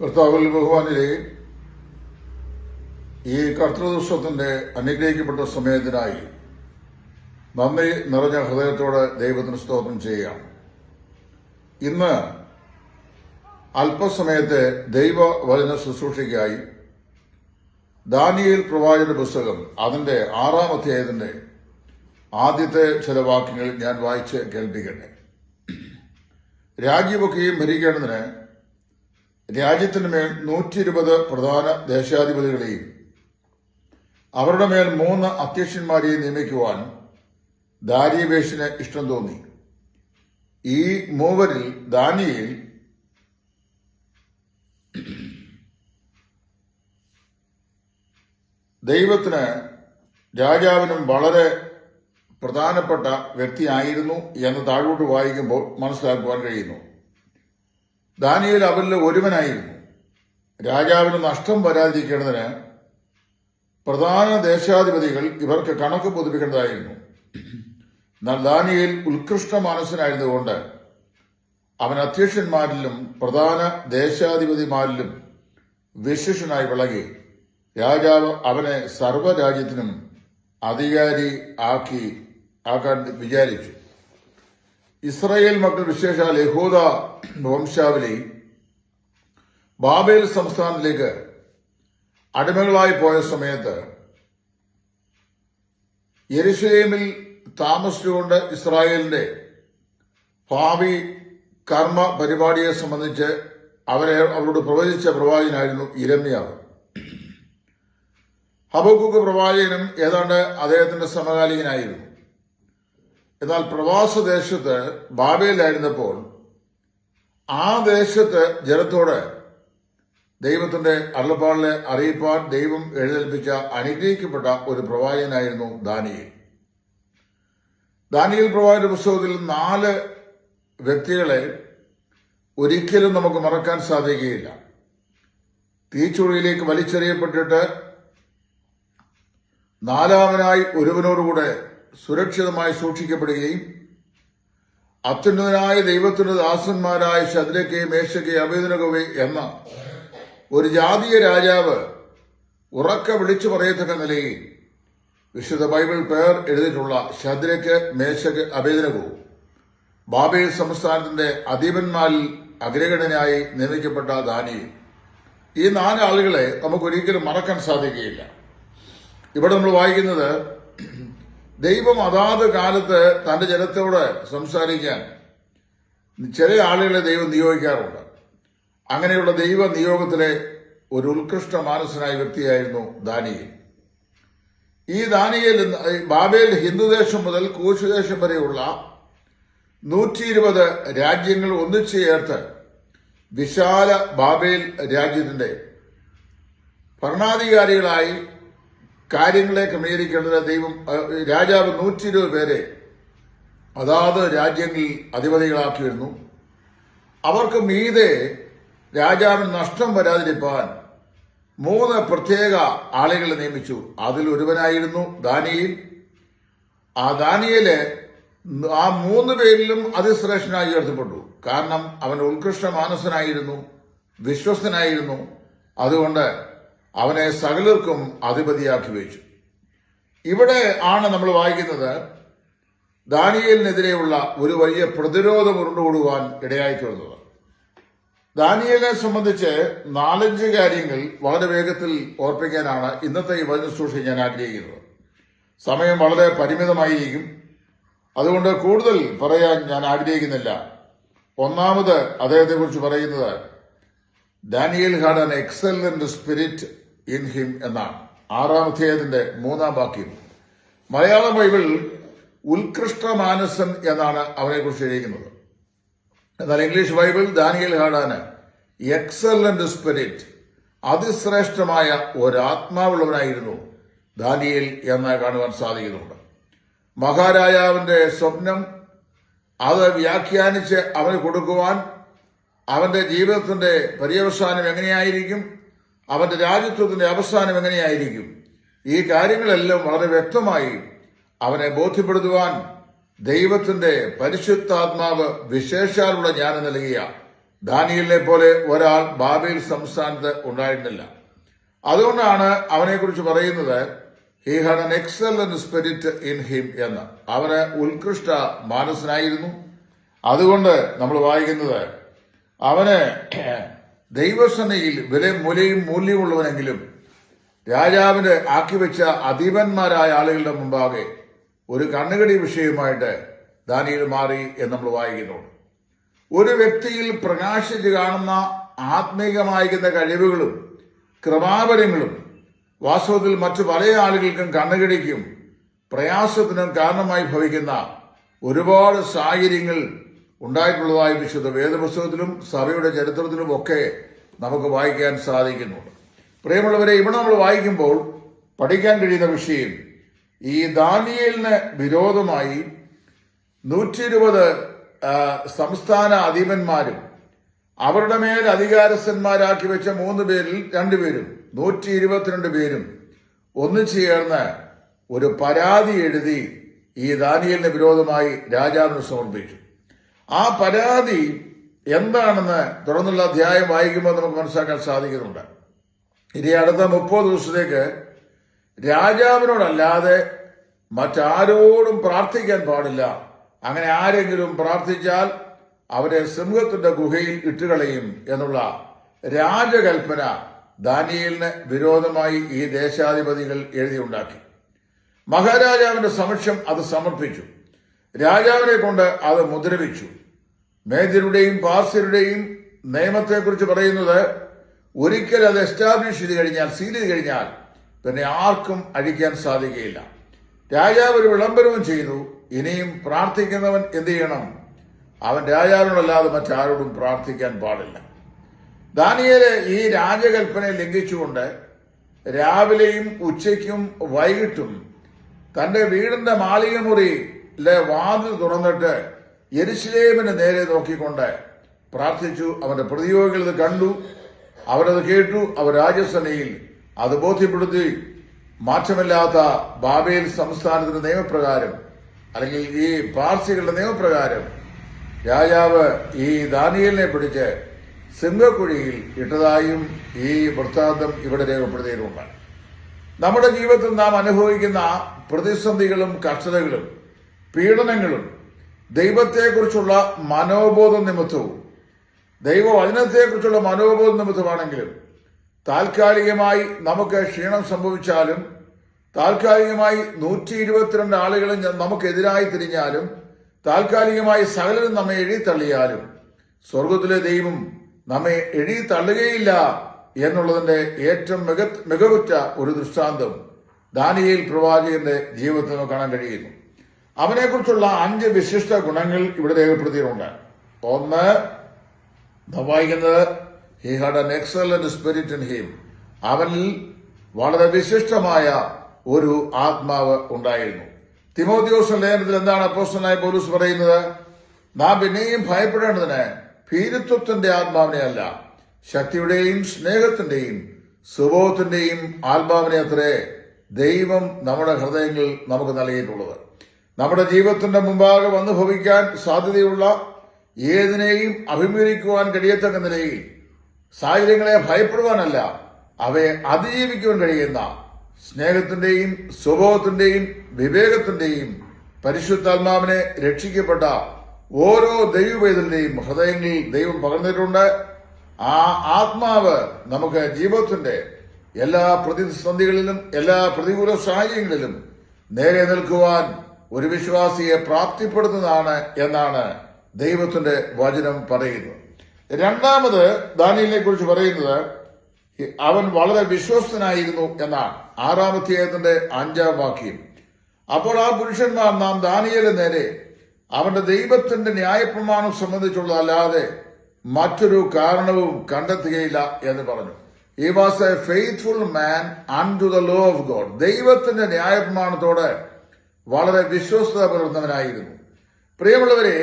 കർത്താവിൽ ബഹുവാനിലെ ഈ കർത്തൃദിവസത്തിന്റെ അനുഗ്രഹിക്കപ്പെട്ട സമയത്തിനായി നന്ദി നിറഞ്ഞ ഹൃദയത്തോടെ ദൈവത്തിന് സ്തോത്രം ചെയ്യാം ഇന്ന് അല്പസമയത്തെ ദൈവവചന ശുശ്രൂഷയ്ക്കായി ദാനിയേൽ പ്രവാചന പുസ്തകം അതിന്റെ ആറാം അധ്യായത്തിന്റെ ആദ്യത്തെ ചില വാക്യങ്ങൾ ഞാൻ വായിച്ച് കേൾപ്പിക്കട്ടെ. രാജ്യമൊക്കെയും ഭരിക്കേണ്ടതിന് രാജ്യത്തിന് മേൽ നൂറ്റി ഇരുപത് പ്രധാന ദേശാധിപതികളെയും അവരുടെ മേൽ മൂന്ന് അധ്യക്ഷന്മാരെയും നിയമിക്കുവാൻ ദാരിയവേഷിന് ഇഷ്ടം തോന്നി. ഈ മൂവരിൽ ദാനിയിൽ ദൈവത്തിന് രാജാവിനും വളരെ പ്രധാനപ്പെട്ട വ്യക്തിയായിരുന്നു എന്ന് താഴോട്ട് വായിക്കുമ്പോൾ മനസ്സിലാക്കുവാൻ കഴിയുന്നു. ദാനിയേൽ അവരിൽ ഒരുവനായിരുന്നു. രാജാവിന് നഷ്ടം വരാതിരിക്കേണ്ടതിന് പ്രധാന ദേശാധിപതികൾ ഇവർക്ക് കണക്ക് പൊതുപ്പിക്കേണ്ടതായിരുന്നു. എന്നാൽ ദാനിയേൽ ഉത്കൃഷ്ട മാനസനായിരുന്നുകൊണ്ട് അവൻ അധ്യക്ഷന്മാരിലും പ്രധാന ദേശാധിപതിമാരിലും വിശിഷ്ടനായി വിളകി രാജാവ് അവനെ സർവരാജ്യത്തിനും അധികാരി ആക്കി ആക്കാൻ വിചാരിച്ചു. ഇസ്രായേൽ മക്കൾ വിശേഷാൽ യഹൂദ വംശാവലി ബാബേൽ സംസ്ഥാനത്തിലേക്ക് അടിമകളായി പോയ സമയത്ത് യെരുഷലേമിൽ താമസിച്ചുകൊണ്ട് ഇസ്രായേലിന്റെ ഭാവി കർമ്മ പരിപാടിയെ സംബന്ധിച്ച് അവരെ അവരോട് പ്രവചിച്ച പ്രവാചകനായിരുന്നു ഇരമ്യാവ്. ഹബക്കുക്ക് പ്രവാചകനും ഏതാണ്ട് അദ്ദേഹത്തിന്റെ സമകാലികനായിരുന്നു. എന്നാൽ പ്രവാസ ദേശത്ത് ബാബയിലായിരുന്നപ്പോൾ ആ ദേശത്ത് ജനത്തോട് ദൈവത്തിന്റെ അരുളപ്പാടിനെ അറിയിപ്പാൻ ദൈവം എഴുന്നേൽപ്പിച്ച അനുഗ്രഹിക്കപ്പെട്ട ഒരു പ്രവാചകനായിരുന്നു ദാനിയേൽ. ദാനിയൽ പ്രവാചക പുസ്തകത്തിൽ നാല് വ്യക്തികളെ ഒരിക്കലും നമുക്ക് മറക്കാൻ സാധിക്കുകയില്ല. തീച്ചുഴിയിലേക്ക് വലിച്ചെറിയപ്പെട്ടിട്ട് നാലാമനായി ഒരുവനോടുകൂടെ സുരക്ഷിതമായി സൂക്ഷിക്കപ്പെടുകയും അത്യുന്നതനായ ദൈവത്തിന്റെ ദാസന്മാരായ ശദ്രക്കെ മേശക്കെ അഭേദനകവേ എന്ന ഒരു ജാതീയ രാജാവ് ഉറക്ക വിളിച്ചു പറയത്തക്ക നിലയിൽ വിശുദ്ധ ബൈബിൾ പേർ എഴുതിയിട്ടുള്ള ശദ്രക്ക് മേശക്ക് അഭേദനകവും ബാബേൽ സംസ്ഥാനത്തിന്റെ അധീപന്മാരിൽ അഗ്രഗണനായി നിയമിക്കപ്പെട്ട ദാനി ഈ നാലാളുകളെ നമുക്ക് ഒരിക്കലും മറക്കാൻ സാധിക്കുകയില്ല. ഇവിടെ നമ്മൾ വായിക്കുന്നത് ദൈവം അതാത് കാലത്ത് തന്റെ ജനത്തോട് സംസാരിക്കാൻ ചില ആളുകളെ ദൈവം നിയോഗിക്കാറുണ്ട്. അങ്ങനെയുള്ള ദൈവ നിയോഗത്തിലെ ഒരു ഉത്കൃഷ്ട മാനസനായ വ്യക്തിയായിരുന്നു ദാനിയൽ. ഈ ദാനിയേൽ ബാബേൽ ഹിന്ദുദേശം മുതൽ കൂശുദേശം വരെയുള്ള നൂറ്റി ഇരുപത് രാജ്യങ്ങൾ ഒന്നിച്ചു ചേർത്ത് വിശാല ബാബേൽ രാജ്യത്തിന്റെ ഭരണാധികാരികളായി കാര്യങ്ങളെ ക്രമീകരിക്കേണ്ടത് ദൈവം രാജാവ് നൂറ്റി ഇരുപത് പേരെ അതാത് രാജ്യങ്ങളിൽ അധിപതികളാക്കി വരുന്നു അവർക്ക് മീതെ രാജാവിന് നഷ്ടം വരാതിരിക്കാൻ മൂന്ന് പ്രത്യേക ആളുകളെ നിയമിച്ചു. അതിൽ ഒരുവനായിരുന്നു ദാനിയിൽ. ആ ദാനിയിൽ ആ മൂന്ന് പേരിലും അതിശ്രേഷ്ഠനായി ഉയർത്തപ്പെട്ടു. കാരണം അവൻ ഉത്കൃഷ്ട മാനസനായിരുന്നു വിശ്വസ്തനായിരുന്നു. അതുകൊണ്ട് അവനെ സകലർക്കും അധിപതിയാക്കി വെച്ചു. ഇവിടെ ആണ് നമ്മൾ വായിക്കുന്നത് ദാനിയലിനെതിരെയുള്ള ഒരു വലിയ പ്രതിരോധം ഉരുണ്ടുകൂടുവാൻ ഇടയായി തീർന്നത് ദാനിയലിനെ സംബന്ധിച്ച് നാലഞ്ച് കാര്യങ്ങൾ വളരെ വേഗത്തിൽ ഓർപ്പിക്കാനാണ് ഇന്നത്തെ ഈ വചന സൂക്ഷി ഞാൻ ആഗ്രഹിക്കുന്നത്. സമയം വളരെ പരിമിതമായിരിക്കും. അതുകൊണ്ട് കൂടുതൽ പറയാൻ ഞാൻ ആഗ്രഹിക്കുന്നില്ല. ഒന്നാമത് അദ്ദേഹത്തെ കുറിച്ച് പറയുന്നത് Daniel had an excellent spirit. In him എന്നാണ് ആറാം അധ്യായത്തിന്റെ മൂന്നാം വാക്യം. മലയാള ബൈബിൾ ഉത്കൃഷ്ട മാനസൻ എന്നാണ് അവനെ കുറിച്ച് എഴുതിക്കുന്നത് എന്നാൽ English Bible Daniel had an excellent spirit അതിശ്രേഷ്ഠമായ ഒരാത്മാവുള്ളവനായിരുന്നു ദാനിയൽ എന്ന് കാണുവാൻ സാധിക്കുന്നുണ്ട്. മഹാരാജാവിന്റെ സ്വപ്നം അത് വ്യാഖ്യാനിച്ച് അവന് കൊടുക്കുവാൻ അവന്റെ ജീവിതത്തിന്റെ പര്യവസാനം എങ്ങനെയായിരിക്കും? അവന്റെ രാജ്യത്വത്തിന്റെ അവസാനം എങ്ങനെയായിരിക്കും? ഈ കാര്യങ്ങളെല്ലാം വളരെ വ്യക്തമായി അവനെ ബോധ്യപ്പെടുത്തുവാൻ ദൈവത്തിന്റെ പരിശുദ്ധാത്മാവ് വിശേഷാലുള്ള ജ്ഞാനം നൽകിയ ദാനിയലിനെ പോലെ ഒരാൾ ബാബേൽ സംസ്ഥാനത്ത് ഉണ്ടായിരുന്നില്ല. അതുകൊണ്ടാണ് അവനെക്കുറിച്ച് പറയുന്നത് he had an excellent spirit in him എന്ന്. അവന് ഉത്കൃഷ്ട മാനസനായിരുന്നു. അതുകൊണ്ട് നമ്മൾ വായിക്കുന്നത് അവന് ദൈവസനയിൽ വില മുലയും മൂല്യമുള്ളവനെങ്കിലും രാജാവിന്റെ ആക്കി വെച്ച അധീപന്മാരായ ആളുകളുടെ മുമ്പാകെ ഒരു കണ്ണുകടി വിഷയമായിട്ട് ദാനിയിൽ മാറി എന്ന് നമ്മൾ വായിക്കുന്നുണ്ട്. ഒരു വ്യക്തിയിൽ പ്രകാശിച്ച് കാണുന്ന ആത്മീകമായിരിക്കുന്ന കഴിവുകളും ക്രമാപരങ്ങളും വാസ്തവത്തിൽ മറ്റു പല ആളുകൾക്കും കണ്ണുകടിക്കും പ്രയാസത്തിനും കാരണമായി ഭവിക്കുന്ന ഒരുപാട് സാഹചര്യങ്ങൾ ഉണ്ടായിട്ടുള്ളതായി വിശുദ്ധ വേദപുസ്തകത്തിലും സഭയുടെ ചരിത്രത്തിലും ഒക്കെ നമുക്ക് വായിക്കാൻ സാധിക്കുന്നുണ്ട്. പ്രിയമുള്ളവരെ ഇവിടെ നമ്മൾ വായിക്കുമ്പോൾ പഠിക്കാൻ കഴിയുന്ന വിഷയം ഈ ദാനിയലിന് വിരോധമായി നൂറ്റി ഇരുപത് സംസ്ഥാന അധീപന്മാരും അവരുടെ മേൽ അധികാരസ്ഥന്മാരാക്കി വെച്ച മൂന്ന് പേരിൽ രണ്ടുപേരും നൂറ്റി ഇരുപത്തിരണ്ട് പേരും ഒന്നിച്ചു ചേർന്ന് ഒരു പരാതി എഴുതി ഈ ദാനിയലിന് വിരോധമായി രാജാവിന് സമർപ്പിച്ചു. ആ പരാതി എന്താണെന്ന് തുടർന്നുള്ള അധ്യായം വായിക്കുമ്പോൾ നമുക്ക് മനസ്സിലാക്കാൻ സാധിക്കുന്നുണ്ട്. ഇനി അടുത്ത മുപ്പത് ദിവസത്തേക്ക് രാജാവിനോടല്ലാതെ മറ്റാരോടും പ്രാർത്ഥിക്കാൻ പാടില്ല. അങ്ങനെ ആരെങ്കിലും പ്രാർത്ഥിച്ചാൽ അവരെ സിംഹത്തിന്റെ ഗുഹയിൽ ഇട്ടുകളയും എന്നുള്ള രാജകൽപ്പന ദാനിയലിന് വിരോധമായി ഈ ദേശാധിപതികൾ എഴുതിയുണ്ടാക്കി. മഹാരാജാവിന്റെ സമക്ഷം അത് സമർപ്പിച്ചു. രാജാവിനെ കൊണ്ട് അത് മുദ്രവിച്ചു. മേജരുടെയും പാർസ്യരുടെയും നിയമത്തെക്കുറിച്ച് പറയുന്നത് ഒരിക്കൽ അത് എസ്റ്റാബ്ലിഷ് ചെയ്ത് കഴിഞ്ഞാൽ സീൽ ചെയ്ത് കഴിഞ്ഞാൽ പിന്നെ ആർക്കും അഴിക്കാൻ സാധിക്കുകയില്ല. രാജാവ് ഒരു വിളംബരവും ചെയ്തു ഇനിയും പ്രാർത്ഥിക്കുന്നവൻ എന്ത് ചെയ്യണം? അവൻ രാജാവിനോടല്ലാതെ മറ്റാരോടും പ്രാർത്ഥിക്കാൻ പാടില്ല. ദാനിയേൽ ഈ രാജകൽപ്പനയെ ലംഘിച്ചുകൊണ്ട് രാവിലെയും ഉച്ചയ്ക്കും വൈകിട്ടും തന്റെ വീടിന്റെ മാളികമുറിയിലെ വാതിൽ തുറന്നിട്ട് യെരുശലേമിന് നേരെ നോക്കിക്കൊണ്ട് പ്രാർത്ഥിച്ചു. അവന്റെ പ്രതിയോഗികൾ ഇത് കണ്ടു. അവരത് കേട്ടു. അവർ രാജസനയിൽ അത് ബോധ്യപ്പെടുത്തി. മാറ്റമില്ലാത്ത ബാബേൽ സംസ്ഥാനത്തിന്റെ നിയമപ്രകാരം അല്ലെങ്കിൽ ഈ പാർസികളുടെ നിയമപ്രകാരം രാജാവ് ഈ ദാനിയലിനെ പിടിച്ച് സിംഹക്കുഴിയിൽ ഇട്ടതായും ഈ വൃത്താന്തം ഇവിടെ രേഖപ്പെടുത്തിയിട്ടുണ്ട്. നമ്മുടെ ജീവിതത്തിൽ നാം അനുഭവിക്കുന്ന പ്രതിസന്ധികളും കഷ്ടതകളും പീഡനങ്ങളും ദൈവത്തെക്കുറിച്ചുള്ള മനോബോധ നിമിത്തവും ദൈവവചനത്തെക്കുറിച്ചുള്ള മനോബോധ നിമിത്തമാണെങ്കിലും താൽക്കാലികമായി നമുക്ക് ക്ഷീണം സംഭവിച്ചാലും താൽക്കാലികമായി നൂറ്റി ഇരുപത്തിരണ്ട് ആളുകളും നമുക്കെതിരായി തിരിഞ്ഞാലും താൽക്കാലികമായി സകലരും നമ്മെ എഴുതിത്തള്ളിയാലും സ്വർഗത്തിലെ ദൈവം നമ്മെ എഴുതിത്തള്ളുകയില്ല എന്നുള്ളതിന്റെ ഏറ്റവും മിക മികവുറ്റ ഒരു ദൃഷ്ടാന്തം ദാനിയേൽ പ്രവാചകന്റെ ജീവിതത്തിൽ കാണാൻ കഴിയുന്നു. അവനെക്കുറിച്ചുള്ള അഞ്ച് വിശിഷ്ട ഗുണങ്ങൾ ഇവിടെ രേഖപ്പെടുത്തിയിട്ടുണ്ട്. ഒന്ന് വായിക്കുന്നത് he had an excellent spirit in him അവനിൽ വളരെ വിശിഷ്ടമായ ഒരു ആത്മാവ് ഉണ്ടായിരുന്നു. തിമോദ്യോസ് ലേഖനത്തിൽ എന്താണ് അപ്പോസ്റ്റനായ പോലീസ് പറയുന്നത്? നാം പിന്നെയും ഭയപ്പെടേണ്ടതിന് ഭീരുത്വത്തിന്റെ ആത്മാവിനെ അല്ല ശക്തിയുടെയും സ്നേഹത്തിന്റെയും സുബോധത്തിന്റെയും ആത്മാവിനെ അത്രേ ദൈവം നമ്മുടെ ഹൃദയങ്ങളിൽ നമുക്ക് നൽകിയിട്ടുള്ളത്. നമ്മുടെ ജീവിതത്തിന്റെ മുമ്പാകെ വന്നു ഭവിക്കാൻ സാധ്യതയുള്ള ഏതിനെയും അഭിമുഖീകരിക്കുവാൻ കഴിയത്തക്ക നിലയിൽ സാഹചര്യങ്ങളെ ഭയപ്പെടുവാനല്ല അവയെ അതിജീവിക്കുവാൻ കഴിയുന്ന സ്നേഹത്തിന്റെയും സ്വഭാവത്തിന്റെയും വിവേകത്തിന്റെയും പരിശുദ്ധാത്മാവിനെ രക്ഷിക്കപ്പെട്ട ഓരോ ദൈവവേദന്റെയും ഹൃദയങ്ങളിൽ ദൈവം പകർന്നിട്ടുണ്ട്. ആ ആത്മാവ് നമുക്ക് ജീവിതത്തിന്റെ എല്ലാ പ്രതിസന്ധികളിലും എല്ലാ പ്രതികൂല സാഹചര്യങ്ങളിലും നേരെ നിൽക്കുവാൻ ഒരു വിശ്വാസിയെ പ്രാപ്തിപ്പെടുത്തുന്നതാണ് എന്നാണ് ദൈവത്തിന്റെ വചനം പറയുന്നത്. രണ്ടാമത് ദാനിയലിനെ കുറിച്ച് പറയുന്നത് അവൻ വളരെ വിശ്വസ്തനായിരുന്നു എന്നാണ്. ആറാമധ്യായത്തിന്റെ അഞ്ചാം വാക്യം. അപ്പോൾ ആ പുരുഷന്മാർ നാം ദാനിയൽ നേരെ അവന്റെ ദൈവത്തിന്റെ ന്യായപ്രമാണം സംബന്ധിച്ചുള്ള അല്ലാതെ മറ്റൊരു കാരണവും കണ്ടെത്തുകയില്ല എന്ന് പറഞ്ഞു. He was a faithful man unto the law of God ദൈവത്തിന്റെ ന്യായപ്രമാണത്തോട് വളരെ വിശ്വസ്തത പുലർന്നവനായിരുന്നു പ്രിയമുള്ളവരെ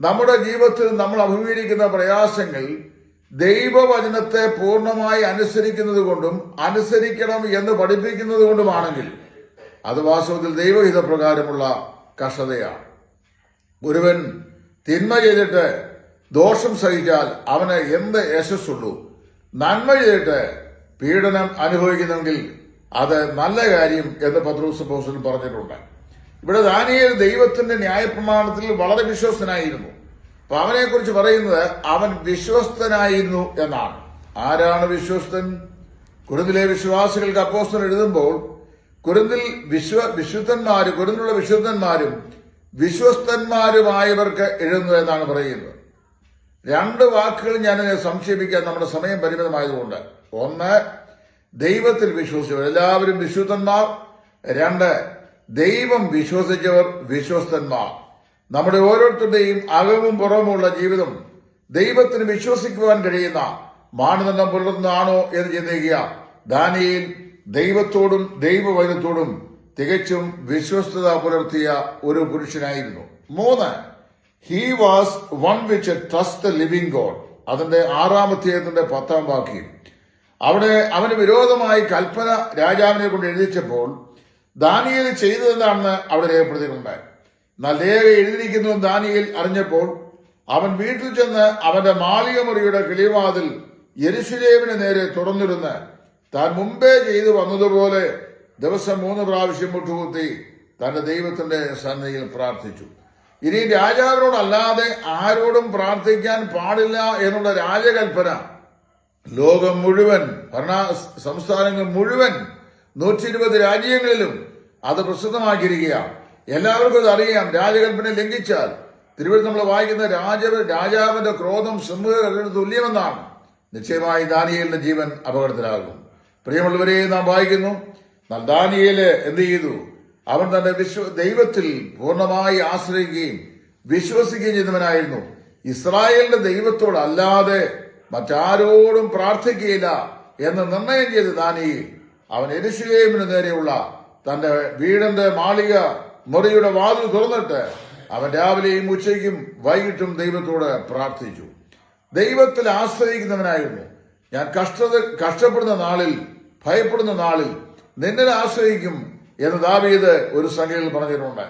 നമ്മുടെ ജീവിതത്തിൽ നമ്മൾ അഭിമുഖീകരിക്കുന്ന പ്രയാസങ്ങൾ ദൈവവചനത്തെ പൂർണമായി അനുസരിക്കുന്നത് കൊണ്ടും അനുസരിക്കണം എന്ന് പഠിപ്പിക്കുന്നത് കൊണ്ടുമാണെങ്കിൽ അത് വാസ്തവത്തിൽ ദൈവഹിത പ്രകാരമുള്ള കഷ്ടതയാണ്. ഒരുവൻ തിന്മ ചെയ്തിട്ട് ദോഷം സഹിച്ചാൽ അവന് എന്ത് യശസ്സുള്ളൂ? നന്മ ചെയ്തിട്ട് പീഡനം അനുഭവിക്കുന്നെങ്കിൽ അത് നല്ല കാര്യം എന്ന് പത്രോസ് പോസ്റ്റിൽ പറഞ്ഞിട്ടുണ്ട്. ഇവിടെ ദാനിയേൽ ദൈവത്തിന്റെ ന്യായപ്രമാണത്തിൽ വളരെ വിശ്വസ്തനായിരുന്നു. അപ്പൊ അവനെ കുറിച്ച് പറയുന്നത് അവൻ വിശ്വസ്തനായിരുന്നു എന്നാണ്. ആരാണ് വിശ്വസ്തൻ? കുരുന്നിലെ വിശ്വാസികൾക്ക് അപ്പോസ്തലൻ എഴുതുമ്പോൾ കുരുന്നിൽ വിശ്വ വിശുദ്ധന്മാരും കുരുന്നിലുള്ള വിശുദ്ധന്മാരും വിശ്വസ്തന്മാരുമായവർക്ക് എഴുതുന്നു എന്നാണ് പറയുന്നത്. രണ്ട് വാക്കുകൾ ഞാൻ സംക്ഷേപിക്കാൻ നമ്മുടെ സമയം പരിമിതമായതുകൊണ്ട്. ഒന്ന് ദൈവത്തിൽ വിശ്വസിച്ചവർ. എല്ലാവരും വിശുദ്ധന്മാർ. രണ്ട് ദൈവം വിശ്വസിച്ചവർ വിശ്വസ്തന്മാർ. നമ്മുടെ ഓരോരുത്തരുടെയും അകവും പുറമുള്ള ജീവിതം ദൈവത്തിന് വിശ്വസിക്കുവാൻ കഴിയുന്ന മാനദണ്ഡം പുലർന്നാണോ എന്ന് ചിന്തിക്കുക. ദാനിയിൽ ദൈവത്തോടും ദൈവവൈദ്യത്തോടും തികച്ചും വിശ്വസ്തത പുലർത്തിയ ഒരു പുരുഷനായിരുന്നു. മൂന്ന് he was one which trust living God അതിന്റെ ആറാമത്തേതിന്റെ പത്താം വാക്യം. അവിടെ അവന് വിരോധമായി കൽപ്പന രാജാവിനെ കൊണ്ട് എഴുതിച്ചപ്പോൾ ദാനിയേൽ ചെയ്തതെന്താണെന്ന് അവിടെ രേഖപ്പെടുത്തിയിട്ടുണ്ട് എന്നാൽ രേഖ എഴുതിയിരിക്കുന്നു ദാനിയേൽ അറിഞ്ഞപ്പോൾ അവൻ വീട്ടിൽ ചെന്ന് അവന്റെ മാളിക മുറിയുടെ കിളിവാതിൽ യരിശുദേവിന് നേരെ തുറന്നിരുന്ന് താൻ മുമ്പേ ചെയ്തു വന്നതുപോലെ ദിവസം മൂന്ന് പ്രാവശ്യം മുട്ടുകുത്തി തന്റെ ദൈവത്തിന്റെ സന്നിധിയിൽ പ്രാർത്ഥിച്ചു. ഇനി രാജാവിനോടല്ലാതെ ആരോടും പ്രാർത്ഥിക്കാൻ പാടില്ല എന്നുള്ള രാജകൽപ്പന ലോകം മുഴുവൻ ഭരണ സംസ്ഥാനങ്ങൾ മുഴുവൻ നൂറ്റി ഇരുപത് രാജ്യങ്ങളിലും അത് പ്രസിദ്ധമാക്കിയിരിക്കുകയാണ്. എല്ലാവർക്കും അത് അറിയാം രാജകൽപ്പന ലംഘിച്ചാൽ. തിരുവനന്തപുരത്ത് നമ്മൾ വായിക്കുന്ന രാജ രാജാവിന്റെ ക്രോധം സിംഹകളുടെ തുല്യമെന്നാണ്. നിശ്ചയമായി ദാനിയലിന്റെ ജീവൻ അപകടത്തിലാകും പ്രിയമുള്ളവരെ നാം വായിക്കുന്നു. എന്നാൽ ദാനിയേൽ എന്ത് ചെയ്തു? അവൻ തന്റെ വിശ്വ ദൈവത്തിൽ പൂർണമായി ആശ്രയിക്കുകയും വിശ്വസിക്കുകയും ചെയ്യുന്നവനായിരുന്നു ഇസ്രായേലിന്റെ ദൈവത്തോട് അല്ലാതെ മറ്റാരോടും പ്രാർത്ഥിക്കുകയില്ല എന്ന് നിർണയം ചെയ്ത് ദാനിയിൽ അവൻ എരുശലേമിന് നേരെയുള്ള തന്റെ വീടിന്റെ മാളിക മുറിയുടെ വാതിൽ തുറന്നിട്ട് അവൻ രാവിലെയും ഉച്ചയ്ക്കും വൈകിട്ടും ദൈവത്തോട് പ്രാർത്ഥിച്ചു. ദൈവത്തിൽ ആശ്രയിക്കുന്നവനായിരുന്നു. ഞാൻ കഷ്ടത കഷ്ടപ്പെടുന്ന നാളിൽ ഭയപ്പെടുന്ന നാളിൽ നിന്നെ ആശ്രയിക്കും എന്ന് ദാവീദ് ഒരു സംഖ്യയിൽ പറഞ്ഞിട്ടുണ്ട്.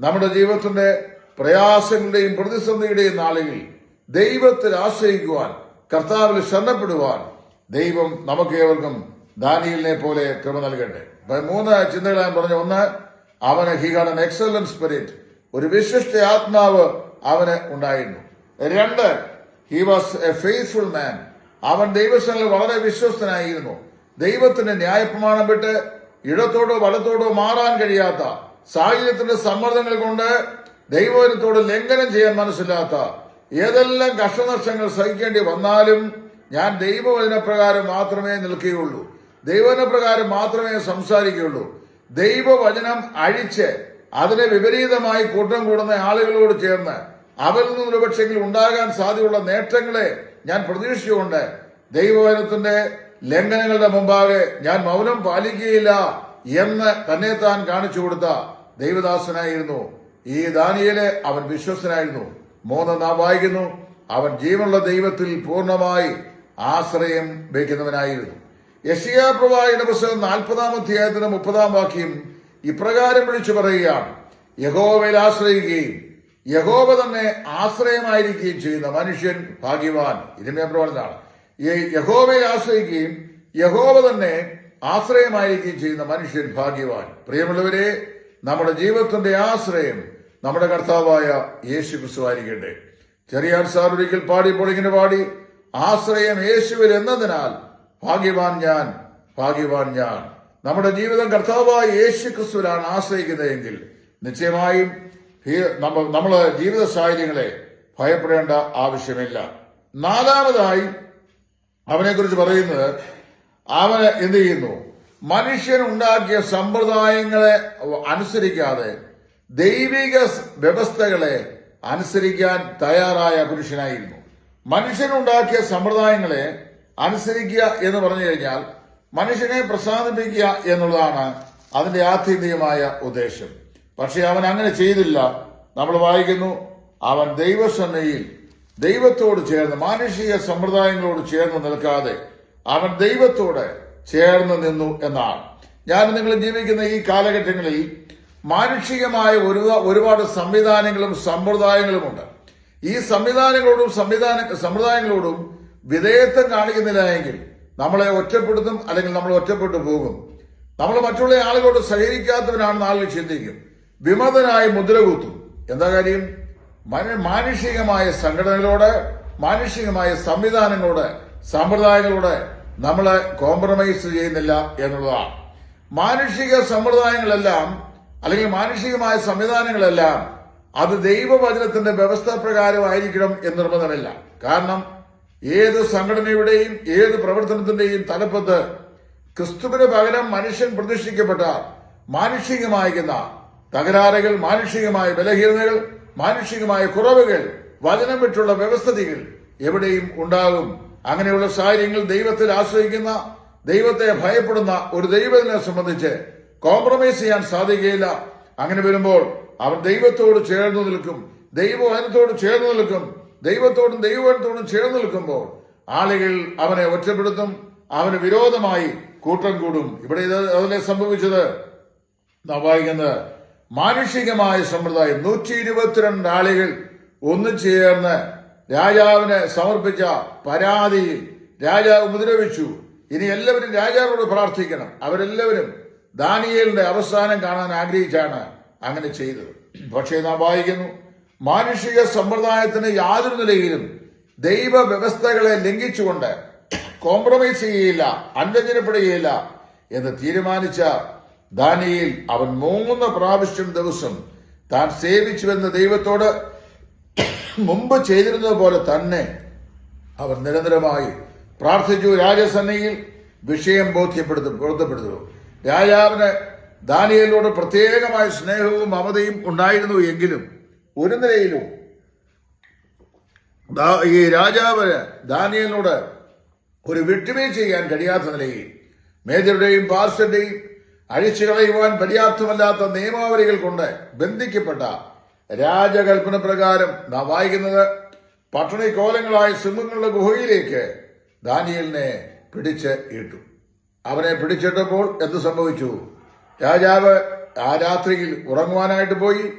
നമ്മുടെ ജീവിതത്തിന്റെ പ്രയാസങ്ങളുടെയും പ്രതിസന്ധിയുടെയും നാളുകളിൽ ദൈവത്തിൽ ആശ്രയിക്കുവാൻ കർത്താവിൽ ശരണപ്പെടുവാൻ ദൈവം നമുക്ക് ഏവർക്കും ദാനിയലിനെ പോലെ കൃപ നൽകട്ടെ. മൂന്ന് ചിന്തകൾ ഞാൻ പറഞ്ഞു ഒന്ന് അവന് he had an excellent spirit ഒരു വിശിഷ്ട ആത്മാവ് അവന് ഉണ്ടായിരുന്നു. രണ്ട് he was a faithful man അവൻ ദൈവസ്ഥലിൽ വളരെ വിശ്വസ്തനായിരുന്നു. ദൈവത്തിന്റെ ന്യായപ്രമാണം വിട്ട് ഇടത്തോടോ വലത്തോടോ മാറാൻ കഴിയാത്ത സാഹചര്യത്തിന്റെ സമ്മർദ്ദങ്ങൾ കൊണ്ട് ദൈവത്തോട് ലംഘനം ചെയ്യാൻ മനസ്സില്ലാത്ത ഏതെല്ലാം കഷ്ടനഷ്ടങ്ങൾ സഹിക്കേണ്ടി വന്നാലും ഞാൻ ദൈവവചനപ്രകാരം മാത്രമേ നിൽക്കുകയുള്ളൂ. ദൈവവചനപ്രകാരം മാത്രമേ സംസാരിക്കുകയുള്ളൂ. ദൈവവചനം അഴിച്ച് അതിനെ വിപരീതമായി കൂട്ടം കൂടുന്ന ആളുകളോട് ചേർന്ന് അവരിൽ നിന്ന് പക്ഷെങ്കിൽ ഉണ്ടാകാൻ സാധ്യതയുള്ള നേട്ടങ്ങളെ ഞാൻ പ്രതീക്ഷിച്ചുകൊണ്ട് ദൈവവചനത്തിന്റെ ലംഘനങ്ങളുടെ മുമ്പാകെ ഞാൻ മൗനം പാലിക്കുകയില്ല എന്ന് തന്നെ താൻ കാണിച്ചു കൊടുത്ത ദൈവദാസനായിരുന്നു. ഈ ദാനിയേൽ അവൻ വിശ്വസനായിരുന്നു മൂന്ന് നാം വായിക്കുന്നു അവൻ ജീവനുള്ള ദൈവത്തിൽ പൂർണമായി ആശ്രയം വയ്ക്കുന്നവനായിരുന്നു. യഷിയാ പ്രവാഹിയുടെ പുസ്തകം നാൽപ്പതാം അധ്യായത്തിന് മുപ്പതാം വാക്യം ഇപ്രകാരം വിളിച്ചു പറയുകയാണ്. യഹോവയിൽ ആശ്രയിക്കുകയും യഹോവ തന്നെ ആശ്രയമായിരിക്കുകയും ചെയ്യുന്ന മനുഷ്യൻ ഭാഗ്യവാൻ. ഇരുമയ പ്രവർത്തനമാണ് യഹോവയെ ആശ്രയിക്കുകയും യഹോവ തന്നെ ആശ്രയമായിരിക്കുകയും ചെയ്യുന്ന മനുഷ്യൻ ഭാഗ്യവാൻ. പ്രിയമുള്ളവരെ നമ്മുടെ ജീവിതത്തിന്റെ ആശ്രയം നമ്മുടെ കർത്താവായ യേശു ക്രിസ്തുവായിരിക്കട്ടെ ചെറിയാർ സാർ ഒരിക്കൽ പാടിയപ്പോൾ ഇങ്ങനെ പാടി ആശ്രയം യേശുവിൽ എന്നതിനാൽ ഭാഗ്യവാൻ ഞാൻ ഭാഗ്യവാൻ ഞാൻ. നമ്മുടെ ജീവിതം കർത്താവായ യേശു ക്രിസ്തുവിലാണ് ആശ്രയിക്കുന്നതെങ്കിൽ നിശ്ചയമായും നമ്മൾ ജീവിത സാഹചര്യങ്ങളെ ഭയപ്പെടേണ്ട ആവശ്യമില്ല. നാലാമതായി അവനെക്കുറിച്ച് പറയുന്നത് അവന് എന്ത് ചെയ്യുന്നു? മനുഷ്യൻ ഉണ്ടാക്കിയ സമ്പ്രദായങ്ങളെ അനുസരിക്കാതെ ദൈവിക വ്യവസ്ഥകളെ അനുസരിക്കാൻ തയ്യാറായ പുരുഷനായിരുന്നു. മനുഷ്യനുണ്ടാക്കിയ സമ്പ്രദായങ്ങളെ അനുസരിക്കുക എന്ന് പറഞ്ഞു കഴിഞ്ഞാൽ മനുഷ്യനെ പ്രസാദിപ്പിക്കുക എന്നുള്ളതാണ് അതിന്റെ ആത്യന്തികമായ ഉദ്ദേശം. പക്ഷെ അവൻ അങ്ങനെ ചെയ്തില്ല. നമ്മൾ വായിക്കുന്നു അവൻ ദൈവസന്നയിൽ ദൈവത്തോട് ചേർന്ന് മാനുഷിക സമ്പ്രദായങ്ങളോട് ചേർന്ന് നിൽക്കാതെ അവൻ ദൈവത്തോട് ചേർന്ന് നിന്നു എന്നാണ്. ഞാൻ നിങ്ങൾ ജീവിക്കുന്ന ഈ കാലഘട്ടങ്ങളിൽ മാനുഷികമായ ഒരു ഒരുപാട് സംവിധാനങ്ങളും സമ്പ്രദായങ്ങളുമുണ്ട്. ഈ സംവിധാനങ്ങളോടും സംവിധാന സമ്പ്രദായങ്ങളോടും വിധേയത്വം കാണിക്കുന്നില്ല എങ്കിൽ നമ്മളെ ഒറ്റപ്പെടുത്തും അല്ലെങ്കിൽ നമ്മൾ ഒറ്റപ്പെട്ടു പോകും. നമ്മൾ മറ്റുള്ള ആളുകളോട് സഹകരിക്കാത്തവനാണെന്ന് നാളിൽ ചിന്തിക്കും. വിമതനായി മുദ്രകുത്തും എന്താ കാര്യം? മാനുഷികമായ സംഘടനകളോട് മാനുഷികമായ സംവിധാനങ്ങളോട് സമ്പ്രദായങ്ങളോട് നമ്മൾ കോംപ്രമൈസ് ചെയ്യുന്നില്ല എന്നുള്ളതാണ്. മാനുഷിക സമ്പ്രദായങ്ങളെല്ലാം അല്ലെങ്കിൽ മാനുഷികമായ സംവിധാനങ്ങളെല്ലാം അത് ദൈവവചനത്തിന്റെ വ്യവസ്ഥ പ്രകാരമായിരിക്കണം എന്ന് നിർബന്ധമില്ല. കാരണം ഏത് സംഘടനയുടെയും ഏത് പ്രവർത്തനത്തിന്റെയും തലപ്പത്ത് ക്രിസ്തുവിന് പകരം മനുഷ്യൻ പ്രതിഷ്ഠിക്കപ്പെട്ട മാനുഷികമായിരിക്കുന്ന തകരാറുകൾ മാനുഷികമായ ബലഹീനതകൾ മാനുഷികമായ കുറവുകൾ വചനം വിട്ടുള്ള വ്യവസ്ഥിതികൾ എവിടെയും ഉണ്ടാകും. അങ്ങനെയുള്ള സാഹചര്യങ്ങൾ ദൈവത്തിൽ ആശ്രയിക്കുന്ന ദൈവത്തെ ഭയപ്പെടുന്ന ഒരു ദൈവത്തിനെ സംബന്ധിച്ച് കോംപ്രമൈസ് ചെയ്യാൻ സാധിക്കുകയില്ല. അങ്ങനെ വരുമ്പോൾ അവർ ദൈവത്തോട് ചേർന്നു നിൽക്കും ദൈവവചനത്തോട് ചേർന്നു നിൽക്കും. ദൈവത്തോടും ദൈവത്തോടും ചേർന്ന് നിൽക്കുമ്പോൾ ആളുകൾ അവനെ ഒറ്റപ്പെടുത്തും അവന് വിരോധമായി കൂട്ടം കൂടും. ഇവിടെ ഇത് അതിലെ സംഭവിച്ചത് വായിക്കുന്നത് മാനുഷികമായ സമ്പ്രദായം. നൂറ്റി ഇരുപത്തിരണ്ട് ആളുകൾ ഒന്നു രാജാവിനെ രാജാവിന് സമർപ്പിച്ച പരാതിയിൽ രാജാവ് ഉപദ്രവിച്ചു. ഇനി എല്ലാവരും രാജാവിനോട് പ്രാർത്ഥിക്കണം. അവരെല്ലാവരും ദാനിയേലിന്റെ അവസാനം കാണാൻ ആഗ്രഹിച്ചാണ് അങ്ങനെ ചെയ്തത്. പക്ഷേ നാം വായിക്കുന്നു മാനുഷിക സമ്പ്രദായത്തിന് യാതൊരു നിലയിലും ദൈവ വ്യവസ്ഥകളെ ലംഘിച്ചുകൊണ്ട് കോംപ്രമൈസ് ചെയ്യുകയില്ല അനുരഞ്ജനപ്പെടുകയില്ല എന്ന് തീരുമാനിച്ച ദാനിയിൽ അവൻ മൂന്ന് പ്രാവശ്യം ദിവസം താൻ സേവിച്ചുവെന്ന ദൈവത്തോട് മുമ്പ് ചെയ്തിരുന്നത് പോലെ തന്നെ അവർ നിരന്തരമായി പ്രാർത്ഥിച്ചു. രാജസന്നയിൽ വിഷയം ബോധ്യപ്പെടുത്തും ബോധ്യപ്പെടുത്തുന്നു. രാജാവിന് ദാനിയലിനോട് പ്രത്യേകമായ സ്നേഹവും മമതയും ഉണ്ടായിരുന്നു എങ്കിലും ഒരു നിലയിലും ഈ രാജാവ് ദാനിയലിനോട് ഒരു വിട്ടുവീഴ്ച ചെയ്യാൻ കഴിയാത്ത നിലയിൽ മേജറുടെയും പാസ്റ്ററുടെയും അഴിച്ചു കളയുവാൻ പര്യാപ്തമല്ലാത്ത നിയമാവലികൾ കൊണ്ട് ബന്ധിക്കപ്പെട്ട രാജകൽപ്പന പ്രകാരം നാം വായിക്കുന്നത് പട്ടണി കോലങ്ങളായ സിംഹങ്ങളുടെ ഗുഹയിലേക്ക് ദാനിയലിനെ പിടിച്ച് ഇട്ടു. അവനെ പിടിച്ചിട്ടപ്പോൾ എന്ത് സംഭവിച്ചു? രാജാവ് ആ രാത്രിയിൽ ഉറങ്ങുവാനായിട്ട് പോയി.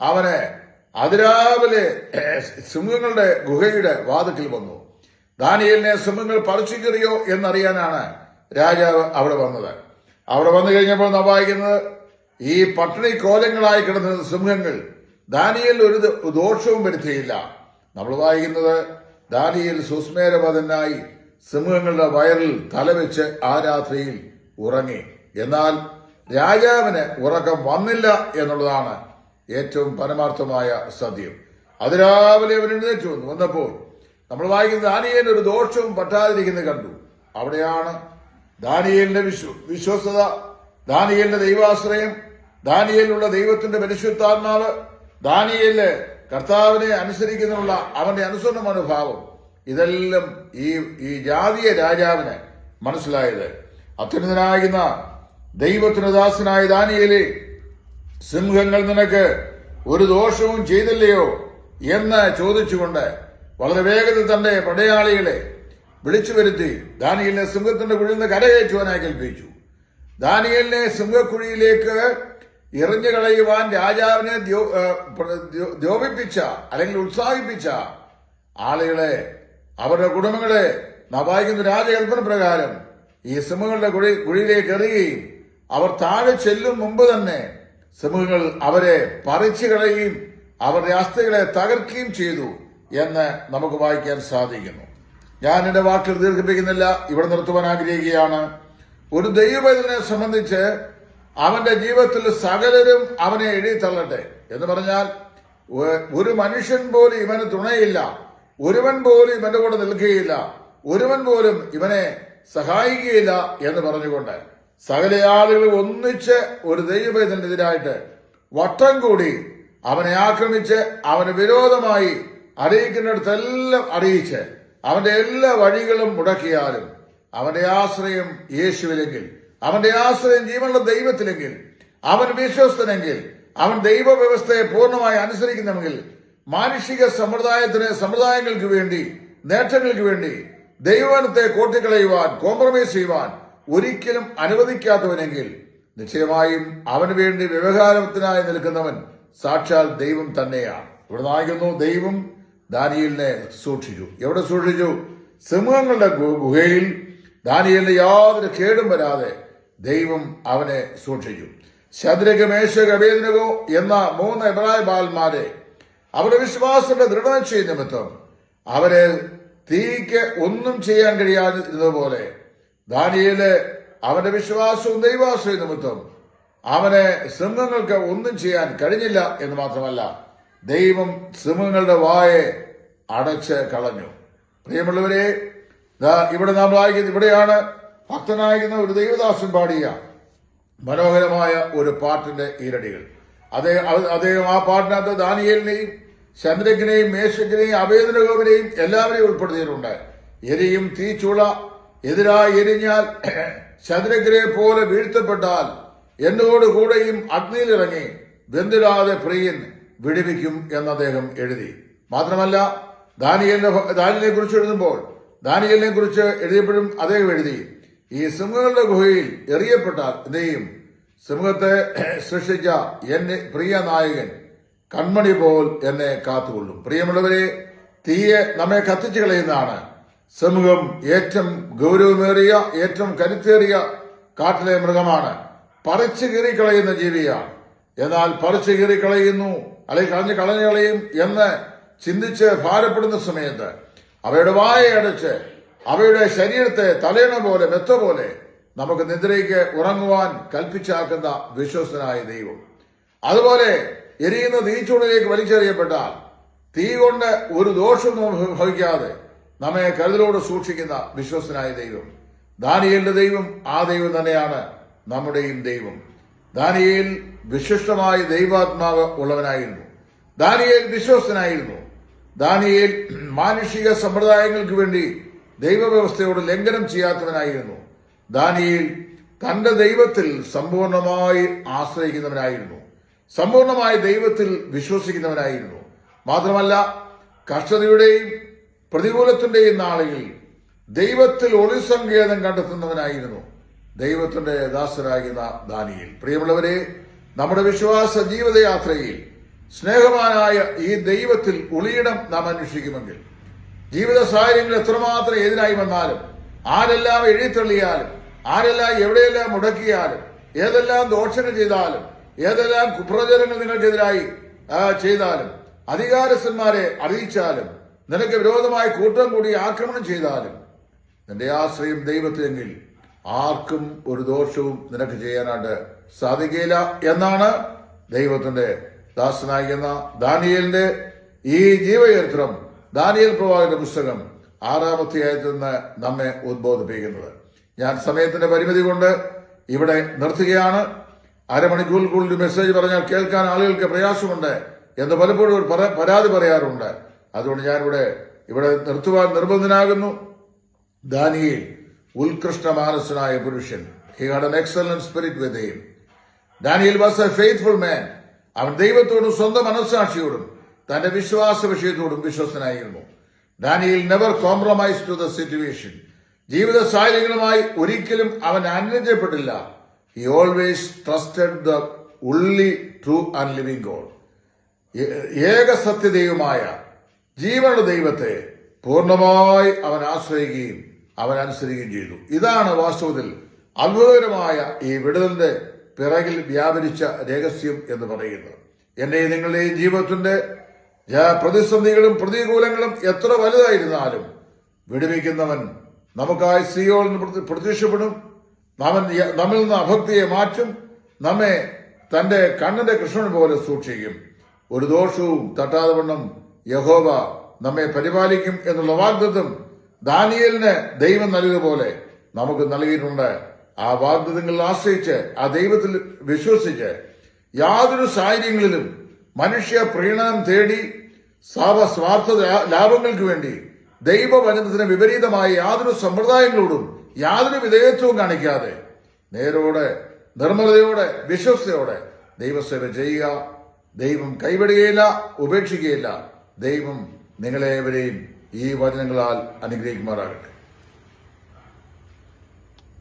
അവന് അതിരാവിലെ സിംഹങ്ങളുടെ ഗുഹയുടെ വാതിക്കൽ വന്നു. ദാനിയലിനെ സിംഹങ്ങൾ പറിച്ചു കയറിയോ എന്നറിയാനാണ് രാജാവ് അവിടെ വന്നത്. അവിടെ വന്നു കഴിഞ്ഞപ്പോൾ നാം വായിക്കുന്നത് ഈ പട്ടിണി കോലങ്ങളായി കിടന്ന സിംഹങ്ങൾ. ദാനിയൽ ഒരു ദോഷവും വരുത്തിയില്ല. നമ്മൾ വായിക്കുന്നത് ദാനിയൽ സുസ്മേരവതനായി സിംഹങ്ങളുടെ വയറിൽ തലവെച്ച് ആ രാത്രിയിൽ ഉറങ്ങി. എന്നാൽ രാജാവിന് ഉറക്കം വന്നില്ല എന്നുള്ളതാണ് ഏറ്റവും പരമാർത്ഥമായ സത്യം. അതിരാവിലെ അവൻ എഴുന്നേറ്റ് വന്നു. വന്നപ്പോൾ നമ്മൾ വായിക്കുന്ന ദാനിയേലിന് ഒരു ദോഷവും പറ്റാതിരിക്കുന്നത് കണ്ടു. അവിടെയാണ് ദാനിയേലിന്റെ വിശ്വ വിശ്വസ്തത ദാനിയേലിന്റെ ദൈവാശ്രയം ദാനിയേലിലുള്ള ദൈവത്തിന്റെ മനുഷ്യത്താത്മാവ് ദാനിയേൽ കർത്താവിനെ അനുസരിക്കുന്നതിനുള്ള അവന്റെ അനുസരണ മനോഭാവം. ഇതെല്ലാം ഈ ഈ ജാതീയ രാജാവിന് മനസ്സിലായത്. അത്യുന്നതനായിരുന്ന ദൈവത്തിന് ദാസനായ ദാനിയേലെ സിംഹങ്ങൾ നിനക്ക് ഒരു ദോഷവും ചെയ്തില്ലയോ എന്ന് ചോദിച്ചുകൊണ്ട് വളരെ വേഗത്തിൽ തന്റെ പടയാളികളെ വിളിച്ചു വരുത്തി ദാനിയലിനെ സിംഹത്തിന്റെ കുഴിയിൽ നിന്ന് കരകയറ്റുവാനായി കൽപ്പിച്ചു. ദാനിയലിനെ സിംഹക്കുഴിയിലേക്ക് എറിഞ്ഞു കളയുവാൻ രാജാവിനെ ദ്യോപിപ്പിച്ച അല്ലെങ്കിൽ ഉത്സാഹിപ്പിച്ച ആളുകളെ അവരുടെ കുടുംബങ്ങളെ നവായിക്കുന്ന വായിക്കുന്ന രാജകൽപ്പന പ്രകാരം ഈ സിംഹങ്ങളുടെ കുഴി കുഴിയിലേക്ക് എറിയുകയും അവർ താഴെ ചെല്ലും മുമ്പ് തന്നെ സിംഹങ്ങൾ അവരെ പറിച്ചു കളയുകയും അവരുടെ അസ്ഥികളെ തകർക്കുകയും ചെയ്തു എന്ന് നമുക്ക് വായിക്കാൻ സാധിക്കുന്നു. ഞാൻ എന്റെ വാക്കുകൾ ദീർഘിപ്പിക്കുന്നില്ല. ഇവിടെ നിർത്തുവാൻ ആഗ്രഹിക്കുകയാണ്. ഒരു ദൈവവേദനയെ സംബന്ധിച്ച് അവന്റെ ജീവിതത്തിൽ സകലരും അവനെ എഴുതി തള്ളട്ടെ എന്ന് പറഞ്ഞാൽ ഒരു മനുഷ്യൻ പോലും ഇവന് തുണയില്ല. ഒരുവൻ പോലും ഇവന്റെ കൂടെ നിൽക്കുകയില്ല. ഒരുവൻ പോലും ഇവനെ സഹായിക്കുകയില്ല എന്ന് പറഞ്ഞുകൊണ്ട് സകല ആളുകൾ ഒന്നിച്ച് ഒരു ദൈവത്തിനെതിരായിട്ട് വട്ടം കൂടി അവനെ ആക്രമിച്ച് അവന് വിരോധമായി അറിയിക്കുന്നിടത്തെല്ലാം അറിയിച്ച് അവന്റെ എല്ലാ വഴികളും മുടക്കിയാലും അവന്റെ ആശ്രയം യേശുവിലെങ്കിൽ അവന്റെ ആശ്രയം ജീവനുള്ള ദൈവത്തിലെങ്കിൽ അവൻ വിശ്വസ്തനെങ്കിൽ അവൻ ദൈവവ്യവസ്ഥയെ പൂർണമായി അനുസരിക്കുന്നെങ്കിൽ മാനുഷിക സമ്പ്രദായത്തിന് സമ്പ്രദായങ്ങൾക്ക് വേണ്ടി നേട്ടങ്ങൾക്ക് വേണ്ടി ദൈവനത്തെ കോട്ടിക്കളയുവാൻ കോംപ്രമൈസ് ചെയ്യുവാൻ ഒരിക്കലും അനുവദിക്കാത്തവനെങ്കിൽ നിശ്ചയമായും അവന് വേണ്ടി വ്യവഹാരത്തിനായി നിൽക്കുന്നവൻ സാക്ഷാൽ ദൈവം തന്നെയാണ് ഇവിടെ നായിക്കുന്നു ദൈവം ദാനിയലിനെ സൂക്ഷിച്ചു. എവിടെ സൂക്ഷിച്ചു? സിംഹങ്ങളുടെ ഗുഹയിൽ. ദാനിയലിന് യാതൊരു കേടും വരാതെ ദൈവം അവനെ സൂക്ഷിച്ചു. ശദ്രക മേശക എന്ന മൂന്ന് എബ്രായ ബാലന്മാരെ അവരുടെ വിശ്വാസത്തിന്റെ ദൃഢനിശ്ചയ നിമിത്തം അവരെ തീക്ക് ഒന്നും ചെയ്യാൻ കഴിയാതിരുന്നതുപോലെ ദാനിയേൽ അവന്റെ വിശ്വാസവും ദൈവാശ്രയ നിമിത്തം അവനെ സിംഹങ്ങൾക്ക് ഒന്നും ചെയ്യാൻ കഴിഞ്ഞില്ല എന്ന് മാത്രമല്ല ദൈവം സിംഹങ്ങളുടെ വായെ അടച്ച് കളഞ്ഞു. പ്രിയമുള്ളവരെ ഇവിടെ നാം വായിക്കുന്നത് ഇവിടെയാണ് ഭക്തനായിരിക്കുന്ന ഒരു ദൈവദാസൻ പാടിയ മനോഹരമായ ഒരു പാട്ടിന്റെ ഈരടികൾ. അദ്ദേഹം അദ്ദേഹം ആ പാട്ടിനകത്ത് ദാനിയലിനെയും ചന്ദ്രക്കിനെയും മേശക്കിനെയും അവേദനകോവിനെയും എല്ലാവരെയും ഉൾപ്പെടുത്തിയിട്ടുണ്ട്. എരിയും തീച്ചുള എതിരായി എരിഞ്ഞാൽ ചന്ദ്രക്കിനെ പോലെ വീഴ്ത്തപ്പെട്ടാൽ എന്നോട് കൂടെയും അഗ്നിയിലിറങ്ങി ബന്ധുരാതെ പ്രിയൻ വിടിവിക്കും എന്ന് അദ്ദേഹം എഴുതി. മാത്രമല്ല ദാനിയലിനെ ദാനിയലിനെ കുറിച്ച് എഴുതുമ്പോൾ ദാനിയലിനെ കുറിച്ച് എഴുതിയപ്പോഴും അദ്ദേഹം എഴുതി ഈ സിംഹങ്ങളുടെ ഗുഹയിൽ എറിയപ്പെട്ടാൽ ഇതേയും സിംഹത്തെ സൃഷ്ടിച്ച എന്നെ പ്രിയ നായകൻ കൺമണി പോൽ എന്നെ കാത്തുകൊള്ളും. പ്രിയമുള്ളവരെ തീയെ നമ്മെ കത്തിച്ചു കളയുന്നതാണ്. സിംഹം ഏറ്റവും ഗൗരവമേറിയ ഏറ്റവും കരുത്തേറിയ കാട്ടിലെ മൃഗമാണ്. പറിച്ചു കീറിക്കളയുന്ന ജീവിയാണ്. എന്നാൽ പറിച്ചു കീറിക്കളയുന്നു അല്ലെങ്കിൽ കളഞ്ഞു കളഞ്ഞു കളയും എന്ന് ചിന്തിച്ച് ഭാരപ്പെടുന്ന സമയത്ത് അവയുടെ വായ അടച്ച് അവയുടെ ശരീരത്തെ തലേണ പോലെ മെത്ത പോലെ നമുക്ക് നിദ്രയ്ക്ക് ഉറങ്ങുവാൻ കൽപ്പിച്ചാക്കുന്ന വിശ്വസ്തനായ ദൈവം. അതുപോലെ എരിയുന്ന തീച്ചൂടിലേക്ക് വലിച്ചെറിയപ്പെട്ടാൽ തീ കൊണ്ട് ഒരു ദോഷവും ഭവിക്കാതെ നമ്മെ കരുതലോട് സൂക്ഷിക്കുന്ന വിശ്വസ്തനായ ദൈവം. ദാനിയേലിന്റെ ദൈവം ആ ദൈവം തന്നെയാണ് നമ്മുടെയും ദൈവം. ദാനിയേൽ വിശിഷ്ടമായ ദൈവാത്മാവ് ഉള്ളവനായിരുന്നു. ദാനിയേൽ വിശ്വസ്തനായിരുന്നു. ദാനിയേൽ മാനുഷിക സമ്പ്രദായങ്ങൾക്ക് വേണ്ടി ദൈവവ്യവസ്ഥയോട് ലംഘനം ചെയ്യാത്തവനായിരുന്നു. ദാനിയേൽ തന്റെ ദൈവത്തിൽ സമ്പൂർണമായി ആശ്രയിക്കുന്നവനായിരുന്നു. സമ്പൂർണമായി ദൈവത്തിൽ വിശ്വസിക്കുന്നവനായിരുന്നു. മാത്രമല്ല കഷ്ടതയുടെയും പ്രതികൂലത്തിന്റെയും നാളുകളിൽ ദൈവത്തിൽ ഒളിസങ്കേതം കണ്ടെത്തുന്നവനായിരുന്നു ദൈവത്തിന്റെ ദാസരായ ദാനിയിൽ. പ്രിയമുള്ളവരെ നമ്മുടെ വിശ്വാസ ജീവിതയാത്രയിൽ സ്നേഹവാനായ ഈ ദൈവത്തിൽ ഒളിയിടം നാം അന്വേഷിക്കുമെങ്കിൽ ജീവിത സാഹചര്യങ്ങൾ എത്രമാത്രം എതിരായി വന്നാലും ആരെല്ലാം എഴുതിത്തള്ളിയാലും ആരെല്ലാം എവിടെയെല്ലാം മുടക്കിയാലും ഏതെല്ലാം ദോഷങ്ങൾ ചെയ്താലും ഏതെല്ലാം കുപ്രചരങ്ങൾ നിങ്ങൾക്കെതിരായി ചെയ്താലും അധികാരസ്ഥന്മാരെ അറിയിച്ചാലും നിനക്ക് വിരോധമായി കൂട്ടം കൂടി ആക്രമണം ചെയ്താലും നിന്റെ ആശ്രയം ദൈവത്തിലെങ്കിൽ ആർക്കും ഒരു ദോഷവും നിനക്ക് ചെയ്യാനായിട്ട് സാധിക്കില്ല എന്നാണ് ദൈവത്തിന്റെ ദാസനായിരിക്കുന്ന ദാനിയലിന്റെ ഈ ജീവചരിത്രം. ദാനിയൽ പ്രവാചകന്റെ പുസ്തകം ആറാമത്തെ ആയത്തിൽ നിന്ന് നമ്മെ ഉദ്ബോധിപ്പിക്കുന്നത്. ഞാൻ സമയത്തിന്റെ പരിമിതി കൊണ്ട് ഇവിടെ നിർത്തുകയാണ്. അരമണിക്കൂറിൽ കൂടുതൽ മെസ്സേജ് പറഞ്ഞാൽ കേൾക്കാൻ ആളുകൾക്ക് പ്രയാസമുണ്ട് എന്ന് പലപ്പോഴും ഒരു പരാതി പറയാറുണ്ട്. അതുകൊണ്ട് ഞാനിവിടെ ഇവിടെ നിർത്തുവാൻ നിർബന്ധനാകുന്നു. ദാനിയേൽ ഉത്കൃഷ്ട മാനസനായ പുരുഷൻ. He had an excellent spirit with him Daniel was a faithful man അവൻ ദൈവത്തോടും സ്വന്തം മനസ്സാക്ഷിയോടും തന്റെ വിശ്വാസ വിഷയത്തോടും വിശ്വസനായിരുന്നു Daniel never compromise to the situation ജീവിത സാഹചര്യങ്ങളുമായി ഒരിക്കലും അവൻ അനുരഞ്ജപ്പെട്ടില്ല he always trusted the only true and living God ഏക സത്യദൈവമായ ജീവനുള്ള ദൈവത്തെ പൂർണമായി അവൻ ആശ്രയിക്കുകയും അവൻ അനുസരിക്കുകയും ചെയ്തു. ഇതാണ് വാസ്തവത്തിൽ അത്ഭുതകരമായ ഈ വിടുതലിന്റെ പിറകിൽ വ്യാപരിച്ച രഹസ്യം എന്ന് പറയുന്നത്. എന്റെ നിങ്ങളുടെയും ജീവിതത്തിന്റെ പ്രതിസന്ധികളും പ്രതികൂലങ്ങളും എത്ര വലുതായിരുന്നാലും വിടുവിക്കുന്നവൻ നമുക്കായി സിയോൾ പ്രത്യക്ഷപ്പെടും. അവൻ നമ്മിൽ നിന്ന് അഭക്തിയെ മാറ്റും. നമ്മെ തന്റെ കണ്ണിന്റെ കൃഷ്ണൻ പോലെ സൂക്ഷിക്കും. ഒരു ദോഷവും തട്ടാതെ വണ്ണം യഹോവ നമ്മെ പരിപാലിക്കും എന്നുള്ള വാഗ്ദത്വം ദാനിയലിന് ദൈവം നൽകിയതുപോലെ നമുക്ക് നൽകിയിട്ടുണ്ട്. ആ വാഗ്ദത്തങ്ങളിൽ ആശ്രയിച്ച് ആ ദൈവത്തിൽ വിശ്വസിച്ച് യാതൊരു സാഹചര്യങ്ങളിലും മനുഷ്യ പ്രീണനം തേടി സാവ സ്വാർത്ഥ ലാഭങ്ങൾക്ക് വേണ്ടി ദൈവവചനത്തിന് വിപരീതമായ യാതൊരു സമ്പ്രദായങ്ങളോടും യാതൊരു വിധേയത്വവും കാണിക്കാതെ നേരോടെ നിർമ്മലതയോടെ വിശ്വസ്തയോടെ ദൈവസേവ ചെയ്യുക. ദൈവം കൈവിടുകയില്ല ഉപേക്ഷിക്കുകയില്ല. ദൈവം നിങ്ങളേവരെയും ഈ വചനങ്ങളാൽ അനുഗ്രഹിക്കുമാറാകട്ടെ.